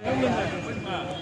Ngo z’umugabo.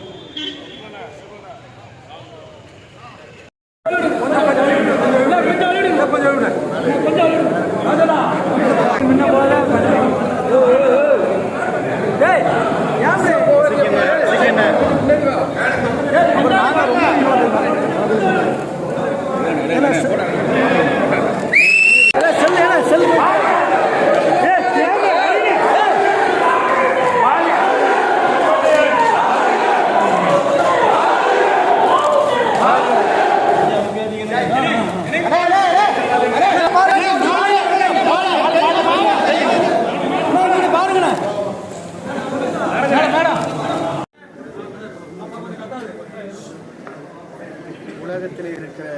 உலகத்தில் இருக்கிற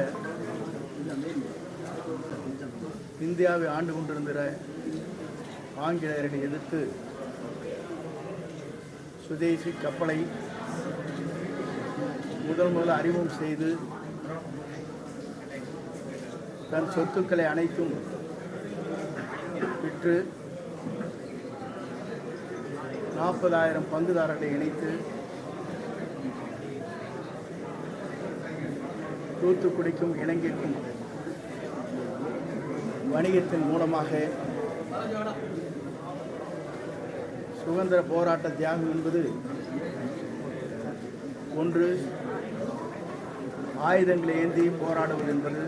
இந்தியாவை ஆண்டு கொண்டிருந்த ஆங்கிலேயர்களை எதிர்த்து சுதேசி கப்பலை முதல் முதல் அறிமுகம் செய்து தன் சொத்துக்களை அனைத்தும் விற்று நாற்பதாயிரம் பங்குதாரர்களை இணைத்து தூத்துக்குடிக்கும் இலங்கைக்கும் வணிகத்தின் மூலமாக சுதந்திர போராட்ட தியாகம் என்பது ஒன்று. ஆயுதங்களை ஏந்தி போராடுவது என்பது.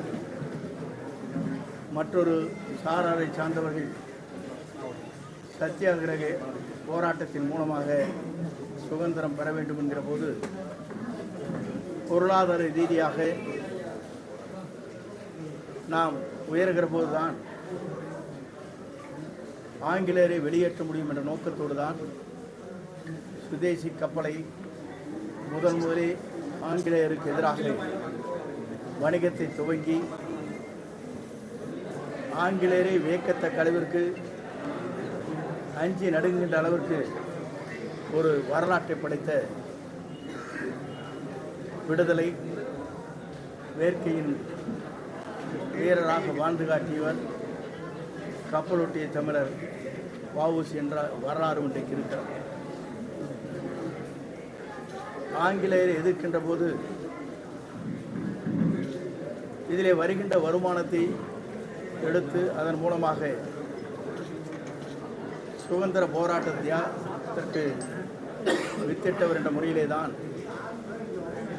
மற்றொரு சாராரை சார்ந்தவர்கள் சத்தியாகிரக போராட்டத்தின் மூலமாக சுதந்திரம் பெற வேண்டும் என்கிற போது பொருளாதார ரீதியாக நாம் உயர்கிற போதுதான் ஆங்கிலேயரை வெளியேற்ற முடியும் என்ற நோக்கத்தோடு தான் சுதேசி கப்பலை முதன் முதலே ஆங்கிலேயருக்கு எதிராக வணிகத்தை துவங்கி ஆங்கிலேயரை வியக்கத்தக்க அளவிற்கு அஞ்சி நடுங்குகின்ற அளவிற்கு ஒரு வரலாற்றை படைத்த விடுதலை வேர்க்கையின் வீரராக வாழ்ந்து காட்டியவர் கப்பலொட்டிய தமிழர் வஉசி என்ற வரலாறு இன்றைக்கு இருக்கிறார். ஆங்கிலேயரை எதிர்க்கின்ற போது இதிலே வருகின்ற வருமானத்தை எடுத்து அதன் மூலமாக சுதந்திர போராட்ட வித்திட்டவர் என்ற முறையிலே தான்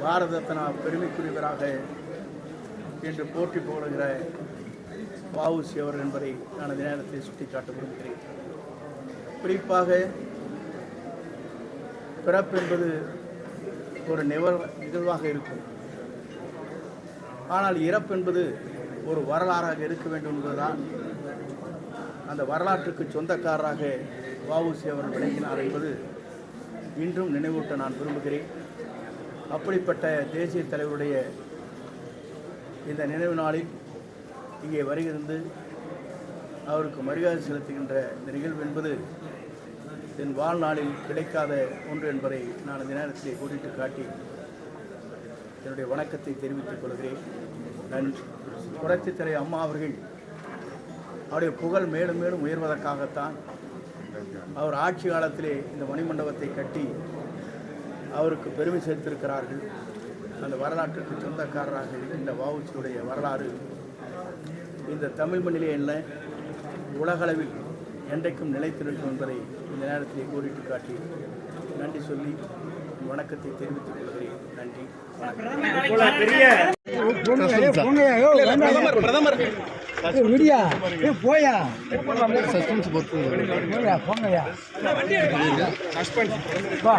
பாரத ரத்னா பெருமைக்குரியவராக என்று போற்றி புகழுகிற வஉசி அவர் என்பதை நான் அந்த நேரத்தில் சுட்டிக்காட்ட விரும்புகிறேன் குறிப்பாக பிறப்பு என்பது ஒரு நிவர் நிகழ்வாக இருக்கும். ஆனால் இறப்பு என்பது ஒரு வரலாறாக இருக்க வேண்டும் என்பதுதான் அந்த வரலாற்றுக்கு சொந்தக்காரராக வாவுசி அவர் விளங்கினார் என்பது இன்றும் நினைவூட்ட நான் விரும்புகிறேன். அப்படிப்பட்ட தேசிய தலைவருடைய இந்த நினைவு நாளில் இங்கே வருகிறது அவருக்கு மரியாதை செலுத்துகின்ற இந்த நிகழ்வு என்பது என் வாழ்நாளில் கிடைக்காத ஒன்று என்பதை நான் இந்த நேரத்தில் கூட்டிட்டு காட்டி என்னுடைய வணக்கத்தை தெரிவித்துக் கொள்கிறேன். நன்றி புரட்சித் அம்மா அவர்கள் அவருடைய புகழ் மேலும் மேலும் உயர்வதற்காகத்தான் அவர் ஆட்சி காலத்திலே இந்த மணிமண்டபத்தை கட்டி அவருக்கு பெருமை சேர்த்திருக்கிறார்கள். அந்த வரலாற்றுக்கு சொந்தக்காரராக இருக்கின்ற வஉசியுடைய வரலாறு இந்த தமிழ் மண்ணிலே இல்லை உலகளவில் என்றைக்கும் நிலைத்திருக்கும் என்பதை இந்த நேரத்திலே கோரிட்டு காட்டி நன்றி சொல்லி வணக்கத்தை தெரிவித்துக் கொள்கிறேன். நன்றி. வணக்கம். விடியா ஏ போயா போயா போங்கய்யா வா